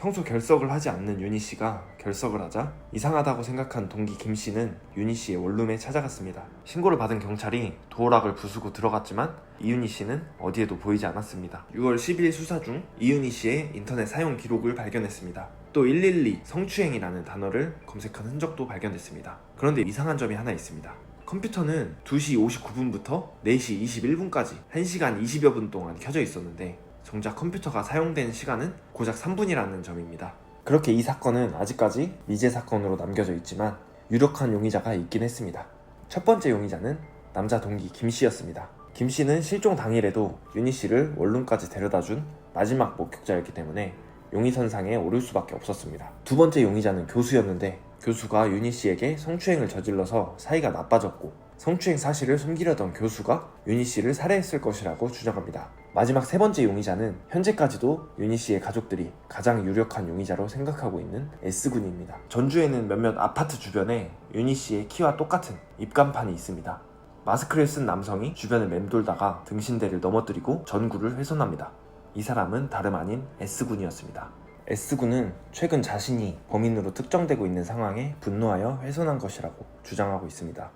평소 결석을 하지 않는 윤희 씨가 결석을 하자 이상하다고 생각한 동기 김 씨는 윤희 씨의 원룸에 찾아갔습니다. 신고를 받은 경찰이 도어락을 부수고 들어갔지만 이윤희 씨는 어디에도 보이지 않았습니다. 6월 10일 수사 중 이윤희 씨의 인터넷 사용 기록을 발견했습니다. 또 112 성추행이라는 단어를 검색한 흔적도 발견됐습니다. 그런데 이상한 점이 하나 있습니다. 컴퓨터는 2시 59분부터 4시 21분까지 1시간 20여 분 동안 켜져 있었는데 정작 컴퓨터가 사용된 시간은 고작 3분이라는 점입니다. 그렇게 이 사건은 아직까지 미제 사건으로 남겨져 있지만 유력한 용의자가 있긴 했습니다. 첫 번째 용의자는 남자 동기 김 씨였습니다. 김 씨는 실종 당일에도 윤희 씨를 원룸까지 데려다 준 마지막 목격자였기 때문에 용의선상에 오를 수밖에 없었습니다. 두 번째 용의자는 교수였는데 교수가 윤희 씨에게 성추행을 저질러서 사이가 나빠졌고 성추행 사실을 숨기려던 교수가 윤희 씨를 살해했을 것이라고 주장합니다. 마지막 세 번째 용의자는 현재까지도 윤희 씨의 가족들이 가장 유력한 용의자로 생각하고 있는 S군입니다. 전주에는 몇몇 아파트 주변에 윤희 씨의 키와 똑같은 입간판이 있습니다. 마스크를 쓴 남성이 주변을 맴돌다가 등신대를 넘어뜨리고 전구를 훼손합니다. 이 사람은 다름 아닌 S군이었습니다. S군은 최근 자신이 범인으로 특정되고 있는 상황에 분노하여 훼손한 것이라고 주장하고 있습니다.